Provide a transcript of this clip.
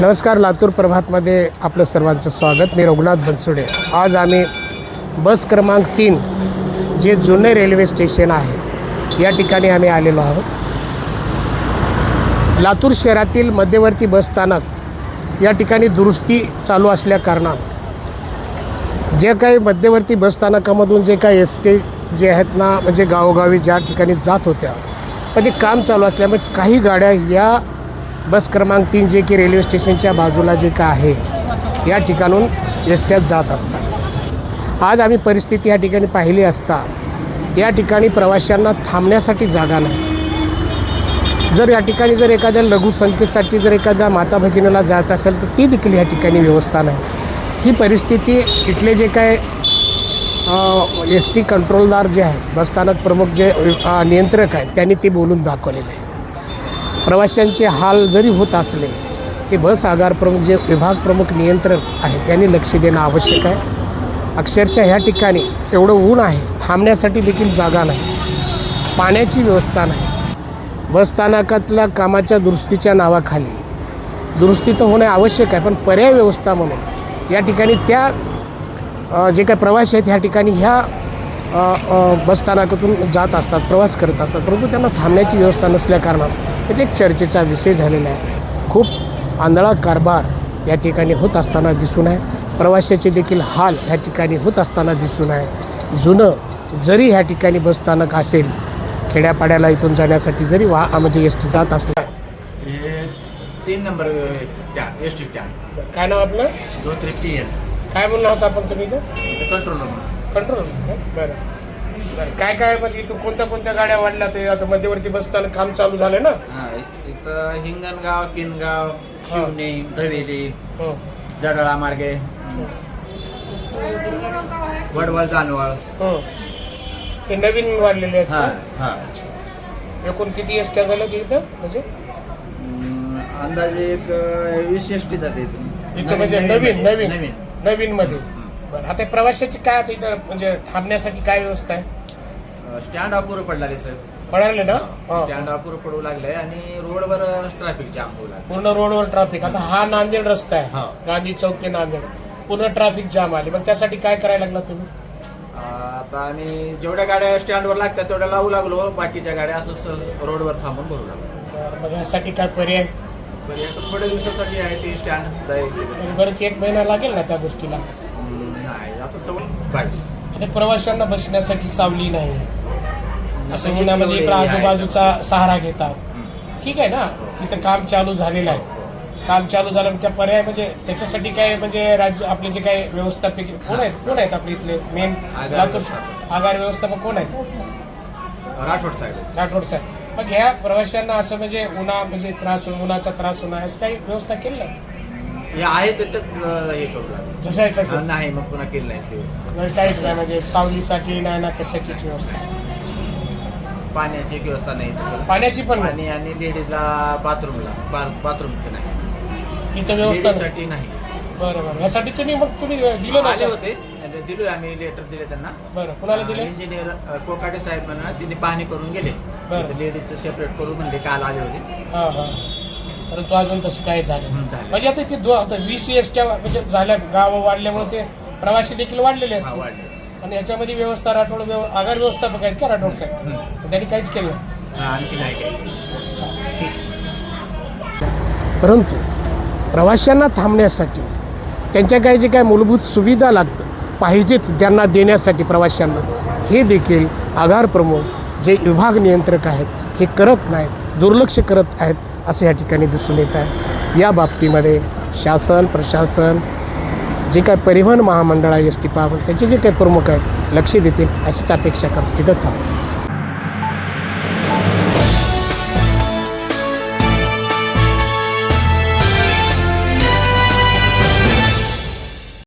नमस्कार लातूर प्रभातमध्ये आपलं सर्वांचं स्वागत. मी रघुनाथ बनसुडे. आज आम्ही बस क्रमांक तीन जे जुने रेल्वे स्टेशन आहे या ठिकाणी आम्ही आलेलो आहोत. लातूर शहरातील मध्यवर्ती बसस्थानक या ठिकाणी दुरुस्ती चालू असल्याकारणानं जे काही मध्यवर्ती बसस्थानकामधून जे काही एस टी जे आहेत ना म्हणजे गावोगावी ज्या ठिकाणी जात होत्या म्हणजे काम चालू असल्यामुळे काही गाड्या या बस क्रमांक तीन जे की रेल्वे स्टेशनच्या बाजूला जे का आहे या ठिकाणून एसट्यात जात असतात. आज आम्ही परिस्थिती या ठिकाणी पाहिली असता या ठिकाणी प्रवाशांना थांबण्यासाठी जागा नाही. जर या ठिकाणी जर एखाद्या लघुसंख्येसाठी जर एखाद्या माता भगिनीला जायचं असेल तर ती देखील या ठिकाणी व्यवस्था नाही. ही परिस्थिती इथले जे काय एस टी कंट्रोलदार जे आहेत बसस्थानक प्रमुख जे नियंत्रक आहेत त्यांनी ते बोलून दाखवलेलं आहे. प्रवाशांचे हाल जरी होत असले की बस आगार प्रमुख जे विभाग प्रमुख नियंत्रक आहेत त्यांनी लक्ष देणं आवश्यक आहे. अक्षरशः ह्या ठिकाणी एवढं ऊन आहे थांबण्यासाठी देखील जागा नाही पाण्याची व्यवस्था नाही. बसस्थानकातल्या कामाच्या दुरुस्तीच्या नावाखाली. दुरुस्ती तर होणे आवश्यक आहे पण पर्याय व्यवस्था म्हणून या ठिकाणी त्या जे काही प्रवासी आहेत ह्या ठिकाणी ह्या बसस्थानकातून जात असतात प्रवास करत असतात परंतु त्यांना थांबण्याची व्यवस्था नसल्याकारणानं एक चर्चेचा विषय झालेला आहे. खूप आंधळा कारभार या ठिकाणी होत असताना दिसून आहे. प्रवाशाचे देखील हाल ह्या ठिकाणी होत असताना दिसून आहे. जुनं जरी ह्या ठिकाणी बसस्थानक असेल खेड्यापाड्याला इथून जाण्यासाठी जरी वा म्हणजे एस टी जात असला. हे तीन number stand S T stand काय नाव आपलं? पी एन काय म्हणलं होतं आपण तुम्ही इथं? कंट्रोल रूम कंट्रोल बरं. बरं काय काय म्हणजे इथून कोणत्या कोणत्या गाड्या वाढल्या ते? आता मध्यवर्ती बसस्थानक काम चालू झालं ना? हा इथं हिंगणगाव किनगाव शिवणे धवेली हं. जडाळा मार्गे वडवळ जानवळ हं. हे नवीन वाढलेले आहेत हा का? हा. एकूण किती एसट्या झाल्या की इथं? म्हणजे? हम्म, अंदाजे एक वीस एस टी जाते इथून. इथं म्हणजे नवीन नवीन नवीन. नवीन. मध्ये बरं आता प्रवाशाची काय आता इथं म्हणजे थांबण्यासाठी काय व्यवस्था आहे? स्टँड अपुरं पडलाले सर पडाले ना? हं. स्टँड अपुरं पडू लागलंय आणि रोडवर ट्रॅफिक जाम होऊ लागलं. पूर्ण रोडवर ट्रॅफिक आता हा नांदेड रस्ता आहे. हा. गांधी चौक ते नांदेड. पूर्ण ट्रॅफिक जाम आली. मग त्यासाठी काय करायला लागला तुम्ही? आता आम्ही जेवढ्या गाड्या स्टँडवर लागतात तेवढ्या लावू लागलो. बाकीच्या गाड्या असं रोडवर थांबून भरू लागलो. बरं, मग ह्यासाठी काय पर्याय? आता थोड्या दिवसासाठी आहे ती स्टँड जाईल. बरेच एक महिना लागेल ना त्या गोष्टीला? नाही आता चौन बावीस. आता प्रवाशांना बसण्यासाठी सावली नाही. असं आता उन्हा म्हणजे एवढे इकडं. आजूबाजूचा सहारा घेतात. ठीक आहे ना? तिथं काम चालू झालेलं आहे. काम चालू झालं त्या पर्याय म्हणजे त्याच्यासाठी काय म्हणजे राज्य आपले जे काही व्यवस्थापक कोण आहेत? कोण आहेत आपले इथले मेन आगार लातूर व्यवस्थापक. आगार व्यवस्थापक कोण आहेत? राठोड साहेब. राठोड साहेब. मग ह्या प्रवाशांना असं म्हणजे उन्हा म्हणजे त्रास उन्हाचा त्रास होणार असं काही व्यवस्था केली नाही? हे आहे त्याच्यात हे करू लागलो. जसं आहे तसं. नाही मग पुन्हा केलं नाही. काहीच नाही. म्हणजे सावलीसाठी नाही ना कशाचीच व्यवस्था. पाण्याची एक व्यवस्था नाही तिथं. पाण्याची पण नाही? पाणी आणि लेडीजला बाथरूमला बाथरूमचं नाही. इथं व्यवस्था नाही. लेडीजसाठी नाही. बरं बरं. यासाठी तुम्ही मग तुम्ही दिलं आले होते. आणि दिलो आम्ही लेटर दिले त्यांना. बरं कुणाला दिले? इंजिनियर कोकाटे साहेब म्हणा तिने पाहणी करून गेले. बरं. लेडीजचं सेपरेट करू म्हणले काल आले होते. हा हा. परंतु अजून तसं काय झालं हं, नाही. झालं. म्हणजे आता ते दो आता वीस एसट्या म्हणजे झाल्या गावं वाढल्यामुळे ते प्रवासी देखील वाढलेले हा, असतात वाढले. आणि ह्याच्यामध्ये व्यवस्था राठोड व्यव- आगार व्यवस्थापक आहेत का राठोड साहेब. त्यांनी काहीच केलं नाही. हा, आणखी नाही काही. परंतु प्रवाशांना थांबण्यासाठी त्यांच्या काही जे काय मूलभूत सुविधा लागतात पाहिजेत त्यांना देण्यासाठी प्रवाशांना हे देखील आगार प्रमुख जे विभाग नियंत्रक आहेत हे करत नाहीत दुर्लक्ष करत आहेत असं या ठिकाणी दिसून येत आहे. या बाबतीमध्ये शासन प्रशासन जे काय परिवहन महामंडळ आहे एस टी पावर त्याचे जे काही प्रमुख आहेत लक्ष देतील अशीच अपेक्षा करतो. इथं थांबतो